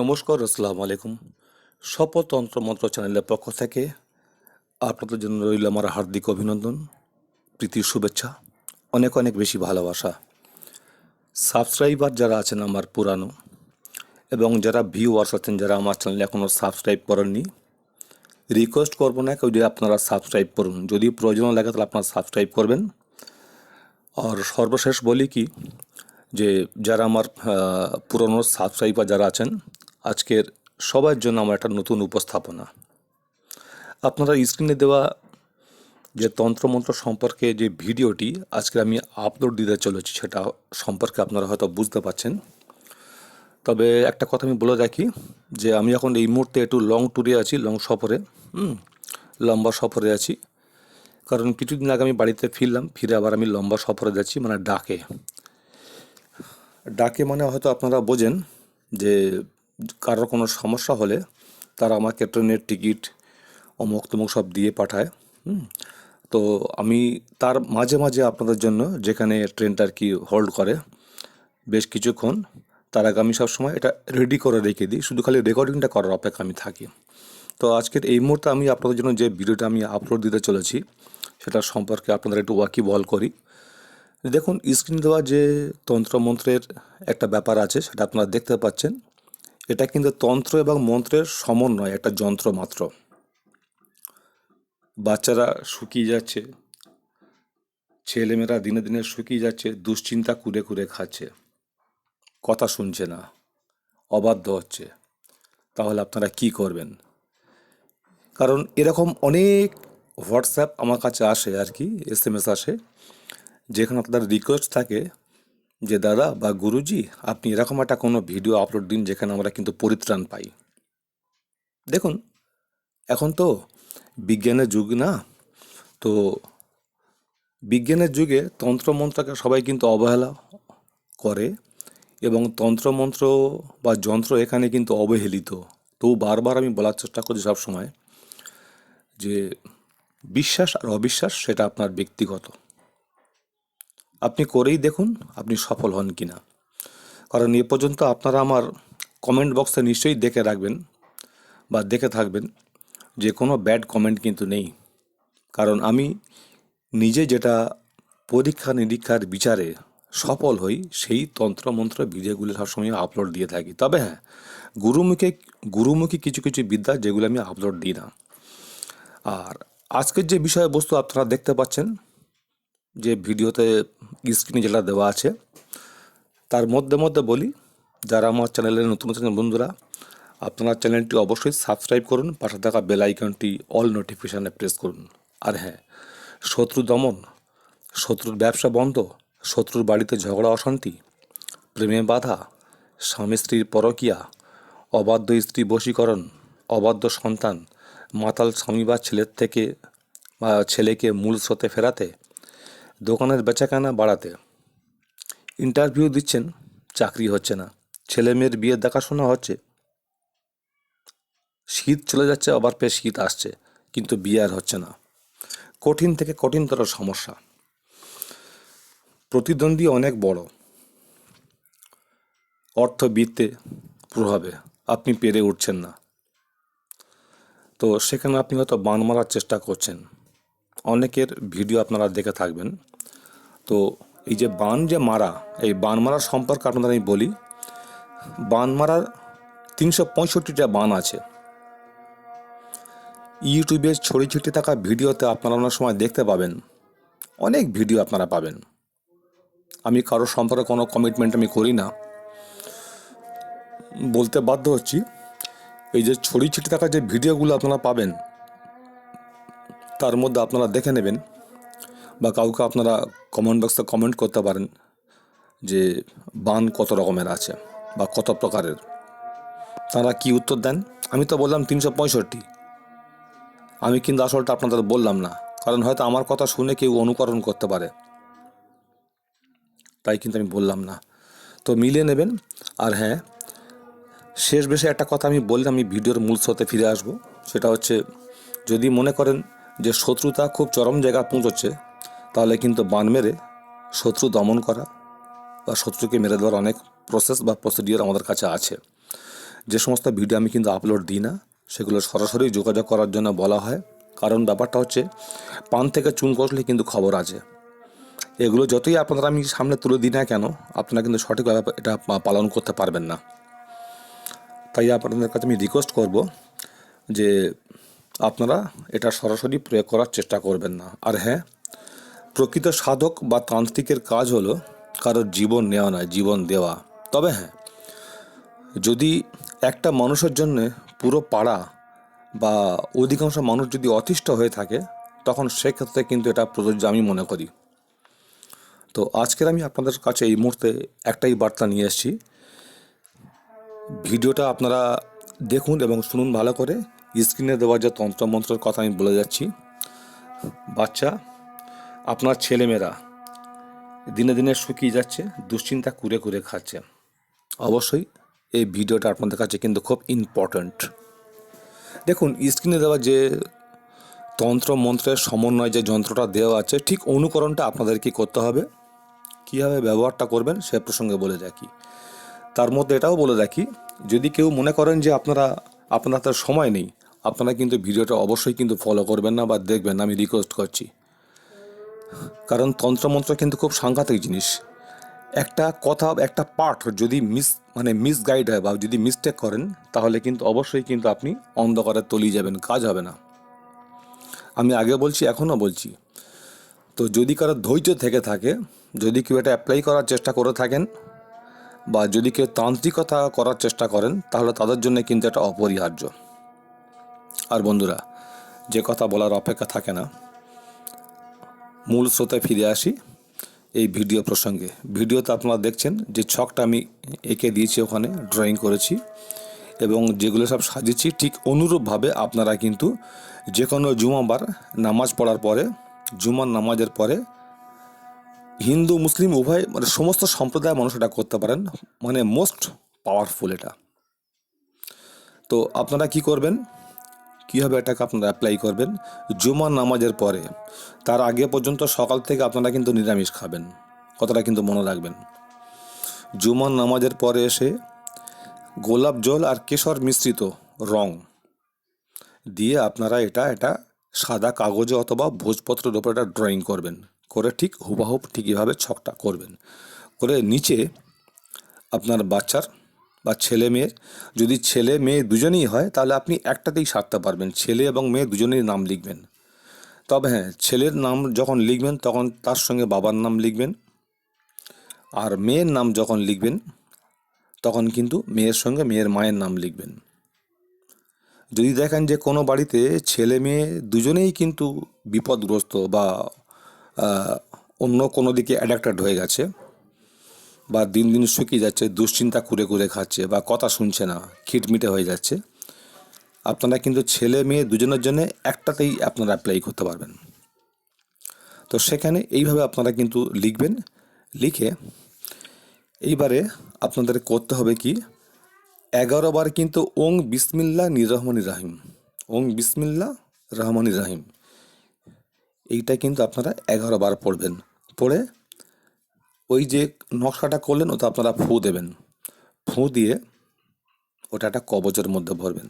নমস্কার, আসসালামু আলাইকুম। শপতন্ত্র মন্ত্র চ্যানেলের পক্ষ থেকে আপনাদের জন্য রইল আমার হার্দিক অভিনন্দন, প্রীতির শুভেচ্ছা, অনেক অনেক বেশি ভালোবাসা। সাবস্ক্রাইবার যারা আছেন আমার পুরানো এবং যারা ভিউয়ার্স আছেন, যারা আমার চ্যানেলে এখনও সাবস্ক্রাইব করেননি রিকোয়েস্ট করব না কেউ আপনারা সাবস্ক্রাইব করুন। যদি প্রয়োজন লাগে তাহলে আপনারা সাবস্ক্রাইব করবেন। আর সর্বশেষ বলি কি, যে যারা আমার পুরনো সাবস্ক্রাইবার যারা আছেন আজকের সবার জন্য আমার একটা নতুন উপস্থাপনা। আপনারা স্ক্রিনে দেওয়া যে তন্ত্রমন্ত্র সম্পর্কে যে ভিডিওটি আজকে আমি আপলোড দিতে চলেছি সেটা সম্পর্কে আপনারা হয়তো বুঝতে পারছেন। তবে একটা কথা আমি বলে রাখি যে আমি এখন এই মুহূর্তে একটু লং ট্যুরে আছি লং সফরে লম্বা সফরে আছি। কারণ কিছুদিন আগে আমি বাড়িতে ফিরলাম, ফিরে আবার আমি লম্বা সফরে যাচ্ছি মানে ডাকে। ডাকে মানে হয়তো আপনারা বোঝেন যে কারোর কোনো সমস্যা হলে তারা আমাকে ট্রেনের টিকিট অমুক তমুক সব দিয়ে পাঠায়, হুম। তো আমি তার মাঝে মাঝে আপনাদের জন্য যেখানে ট্রেনটা আর কি হোল্ড করে বেশ কিছুক্ষণ, তার আগে আমি সবসময় এটা রেডি করে রেখে দিই, শুধু খালি রেকর্ডিংটা করার অপেক্ষা আমি থাকি। তো আজকের এই মুহূর্তে আমি আপনাদের জন্য যে ভিডিওটা আমি আপলোড দিতে চলেছি সেটা সম্পর্কে আপনাদের একটু ওয়াকিবহল করি। দেখুন স্ক্রিন দেওয়া যে তন্ত্রমন্ত্রের একটা ব্যাপার আছে, সেটা আপনারা দেখতে পাচ্ছেন। এটা কিন্তু তন্ত্র এবং মন্ত্রের সমন্বয়, একটা যন্ত্র মাত্র। বাচ্চারা শুকিয়ে যাচ্ছে, ছেলেমেয়েরা দিনে দিনে শুকিয়ে যাচ্ছে, দুশ্চিন্তা কুরে কুরে খাচ্ছে, কথা শুনছে না, অবাধ্য হচ্ছে। তাহলে আপনারা কি করবেন? কারণ এরকম অনেক হোয়াটসঅ্যাপ আমার কাছে আসে আর কি এস এম এস আসে, যেখানে আপনার রিকোয়েস্ট থাকে যে, দাদা বা গুরুজি, আপনি এরকম একটা কোনো ভিডিও আপলোড দিন যেখানে আমরা কিন্তু পরিত্রাণ পাই। দেখুন, এখন তো বিজ্ঞানের যুগ না? তো বিজ্ঞানের যুগে তন্ত্রমন্ত্রকে সবাই কিন্তু অবহেলা করে এবং তন্ত্রমন্ত্র বা যন্ত্র এখানে কিন্তু অবহেলিত। তো বারবার আমি বলার চেষ্টা করি সবসময় যে, বিশ্বাস আর অবিশ্বাস সেটা আপনার ব্যক্তিগত। আপনি করেই দেখুন আপনি সফল হন কি না কারণ এ পর্যন্ত আপনারা আমার কমেন্ট বক্সে নিশ্চয়ই দেখে রাখবেন বা দেখে থাকবেন যে কোনো ব্যাড কমেন্ট কিন্তু নেই। কারণ আমি নিজে যেটা পরীক্ষা নিরীক্ষার বিচারে সফল হই, সেই তন্ত্রমন্ত্র ভিডিওগুলো সবসময় আপলোড দিয়ে থাকি। তবে হ্যাঁ গুরুমুখে, গুরুমুখী কিছু কিছু বিদ্যা যেগুলো আমি আপলোড দিই না। আর আজকের যে বিষয়বস্তু আপনারা দেখতে পাচ্ছেন যে ভিডিওতে স্ক্রিনে যেটা দেওয়া আছে, তার মধ্যে মধ্যে বলি, যারা আমার চ্যানেলে নতুন নতুন বন্ধুরা, আপনারা চ্যানেলটি অবশ্যই সাবস্ক্রাইব করুন, পাশে থাকা বেল আইকনটি অল নোটিফিকেশানে প্রেস করুন। আর হ্যাঁ শত্রু দমন, শত্রুর ব্যবসা বন্ধ, শত্রুর বাড়িতে ঝগড়া, অশান্তি, প্রেমে বাধা, স্বামী স্ত্রীর পরকিয়া, অবাধ্য স্ত্রী বশীকরণ, অবাধ্য সন্তান, মাতাল স্বামী বা ছেলের থেকে, বা ছেলেকে মূল স্রোতে ফেরাতে দোকানের বেচাকেনা বাড়াতে। ইন্টারভিউ দিচ্ছেন, চাকরি হচ্ছে না। ছেলে মেয়ের বিয়ের দেখাশোনা হচ্ছে। শীত চলে যাচ্ছে, আবার ফের শীত আসছে, কিন্তু বিয়ে আর হচ্ছে না। কঠিন থেকে কঠিনতর সমস্যা। প্রতিদ্বন্দ্বী অনেক বড়। অর্থবিত্তে প্রভাবে আপনি পেরে উঠছেন না। তো সেখানে আপনি হয়তো বান মারার চেষ্টা করছেন। অনেকের ভিডিও আপনারা দেখে থাকবেন। তো এই যে বান যে মারা, এই বান মারার সম্পর্কে আপনাদের আমি বলি, বান মারার তিনশো পঁয়ষট্টিটা বান আছে। ইউটিউবে ছড়ি ছিটিয়ে থাকা ভিডিওতে আপনারা অনেক সময় দেখতে পাবেন, অনেক ভিডিও আপনারা পাবেন। আমি কারোর সম্পর্কে কোনো কমিটমেন্ট আমি করি না। বলতে বাধ্য হচ্ছি, এই যে ছড়ি ছিটিয়ে থাকা যে ভিডিওগুলো আপনারা পাবেন তার মধ্যে আপনারা দেখে নেবেন বা কাউকে আপনারা কমেন্ট বক্সে কমেন্ট করতে পারেন যে বান কত রকমের আছে বা কত প্রকারের। তারা কি উত্তর দেন? আমি তো বললাম তিনশো পঁয়ষট্টি। আমি কিন্তু আসলটা আপনাদের বললাম না, কারণ হয়তো আমার কথা শুনে কেউ অনুকরণ করতে পারে। তাই কিন্তু আমি বললাম না। তো মিলিয়ে নেবেন। আর হ্যাঁ শেষ বেশে একটা কথা আমি বললাম, আমি ভিডিওর মূল স্রোতে ফিরে আসব। সেটা হচ্ছে যদি মনে করেন যে শত্রুতা খুব চরম জায়গায় পৌঁছচ্ছে, তাহলে কিন্তু বান মেরে শত্রু দমন করা বা শত্রুকে মেরে দেওয়ার অনেক প্রসেস বা প্রসিডিওর আমাদের কাছে আছে। যে সমস্ত ভিডিও আমি কিন্তু আপলোড দিই না, সেগুলো সরাসরি যোগাযোগ করার জন্য বলা হয়। কারণ ব্যাপারটা হচ্ছে, পান থেকে চুন কষলে কিন্তু খবর আছে। এগুলো যতই আপনারা আমি সামনে তুলে দিই না কেন, আপনারা কিন্তু সঠিকভাবে এটা পালন করতে পারবেন না। তাই আপনাদের কাছে আমি রিকোয়েস্ট করব যে আপনারা এটা সরাসরি প্রয়োগ করার চেষ্টা করবেন না। আর হ্যাঁ প্রকৃত সাধক বা তান্ত্রিকের কাজ হলো কারোর জীবন নেওয়া নয়, জীবন দেওয়া। তবে হ্যাঁ যদি একটা মানুষের জন্য পুরো পাড়া বা অধিকাংশ মানুষ যদি অতিষ্ঠ হয়ে থাকে, তখন সেক্ষেত্রে কিন্তু এটা প্রযোজ্য আমি মনে করি। তো আজকের আমি আপনাদের কাছে এই মুহূর্তে একটাই বার্তা নিয়ে এসেছি। ভিডিওটা আপনারা দেখুন এবং শুনুন ভালো করে। স্ক্রিনে দেওয়া যে তন্ত্রমন্ত্রের কথা আমি বলে যাচ্ছি, বাচ্চা, আপনার ছেলেমেয়েরা দিনে দিনে শুকিয়ে যাচ্ছে, দুশ্চিন্তা কুরে কুরে খাচ্ছে। অবশ্যই এই ভিডিওটা আপনাদের কাছে কিন্তু খুব ইম্পর্ট্যান্ট দেখুন, স্ক্রিনে দেওয়া যে তন্ত্র মন্ত্রের সমন্বয় যে যন্ত্রটা দেওয়া আছে, ঠিক অনুকরণটা আপনাদের আপনাদেরকে করতে হবে? কীভাবে ব্যবহারটা করবেন সে প্রসঙ্গে বলে রাখি। তার মধ্যে এটাও বলে রাখি, যদি কেউ মনে করেন যে আপনারা আপনার সময় নেই আপনারা কিন্তু ভিডিওটা অবশ্যই কিন্তু ফলো করবেন না বা দেখবেন না, আমি রিকোয়েস্ট করছি। কারণ তন্ত্রমন্ত্র কিন্তু খুব সাংঘাতিক জিনিস। একটা কথা একটা পার্ট যদি মিস মানে মিসগাইড হয় বা যদি মিস্টেক করেন তাহলে কিন্তু অবশ্যই কিন্তু আপনি অন্ধকারে তলিয়ে যাবেন কাজ হবে না। আমি আগে বলছি এখনও বলছি। তো যদি কারও ধৈর্য থেকে থাকে যদি কেউ এটা অ্যাপ্লাই করার চেষ্টা করে থাকেন বা যদি কেউ তান্ত্রিকতা করার চেষ্টা করেন তাহলে তাদের জন্য কিন্তু এটা অপরিহার্য। আর বন্ধুরা, যে কথা বলার অপেক্ষা থাকে না। মূল স্রোতে ফিরে আসি এই ভিডিও প্রসঙ্গে। ভিডিওতে আপনারা দেখছেন যে ছকটা আমি এঁকে দিয়েছি ওখানে ড্রয়িং করেছি এবং যেগুলো সব সাজিয়েছি, ঠিক অনুরূপভাবে আপনারা কিন্তু যে কোনো জুমাবার নামাজ পড়ার পরে, জুমার নামাজের পরে হিন্দু, মুসলিম, উভয় মানে সমস্ত সম্প্রদায়ের মানুষ এটা করতে পারেন। মানে মোস্ট পাওয়ারফুল এটা। তো আপনারা কি করবেন? কীভাবে এটাকে আপনারা অ্যাপ্লাই করবেন? জুমার নামাজের পরে। তার আগে পর্যন্ত সকাল থেকে আপনারা কিন্তু নিরামিষ খাবেন। কথাটা কিন্তু মনে রাখবেন। জুমার নামাজের পরে এসে গোলাপ জল আর কেশর মিশ্রিত রং দিয়ে আপনারা এটা এটা সাদা কাগজে অথবা ভোজপত্রের ওপর এটা ড্রয়িং করবেন। করে ঠিক হুবাহুব ঠিক এভাবে ছকটা করবেন। করে নিচে আপনার বাচ্চার বা ছেলে মেয়ের যদি ছেলে মেয়ে দুজনেই হয়, তাহলে আপনি একটাতেই সারতে পারবেন। ছেলে এবং মেয়ে দুজনেই নাম লিখবেন। তবে হ্যাঁ ছেলের নাম যখন লিখবেন, তখন তার সঙ্গে বাবার নাম লিখবেন। আর মেয়ের নাম যখন লিখবেন, তখন কিন্তু মেয়ের সঙ্গে মেয়ের মায়ের নাম লিখবেন। যদি দেখেন যে কোনো বাড়িতে ছেলে মেয়ে দুজনেই কিন্তু বিপদগ্রস্ত বা অন্য কোনো দিকে অ্যাডাক্টেড হয়ে গেছে বা দিন দিন শুকিয়ে যাচ্ছে, দুশ্চিন্তা কুরে কুরে খাচ্ছে বা কথা শুনছে না, খিটমিটে হয়ে যাচ্ছে, আপনারা কিন্তু ছেলে মেয়ে দুজনের জন্য একটাতেই আপনারা অ্যাপ্লাই করতে পারবেন। তো সেখানে এইভাবে আপনারা কিন্তু লিখবেন, লিখে এইবারে আপনাদের করতে হবে কি, এগারো বার কিন্তু ওং বিসমিল্লা নিরহমান রাহিম, ওং বিসমিল্লা রহমান রাহিম, এইটা কিন্তু আপনারা এগারো বার পড়বেন, পড়ে ওই যে নকশাটা করলেন, ওটা আপনারা ফু দেবেন। ফু দিয়ে ওটা একটা কবচের মধ্যে ভরবেন।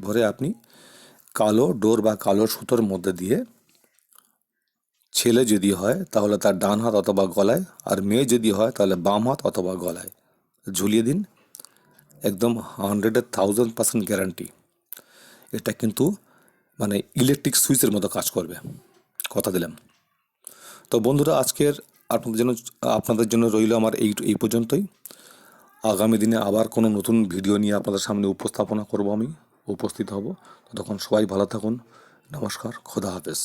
ভরে আপনি কালো ডোর বা কালো সুতোর মধ্যে দিয়ে ছেলে যদি হয়, তাহলে তার ডান হাত অথবা গলায়, আর মেয়ে যদি হয়, তাহলে বাম হাত অথবা গলায়। ঝুলিয়ে দিন। একদম হান্ড্রেডের থাউজেন্ড পার্সেন্ট গ্যারান্টি এটা কিন্তু মানে ইলেকট্রিক সুইচের মতো কাজ করবে। কথা দিলাম। তো বন্ধুরা, আজকের আপনাদের জন্য আপনাদের জন্য রইল আমার এই এই পর্যন্তই। আগামী দিনে আবার কোনো নতুন ভিডিও নিয়ে আপনাদের সামনে উপস্থাপনা করব আমি, উপস্থিত হব। তখন সবাই ভালো থাকুন। নমস্কার, খোদা হাফেজ।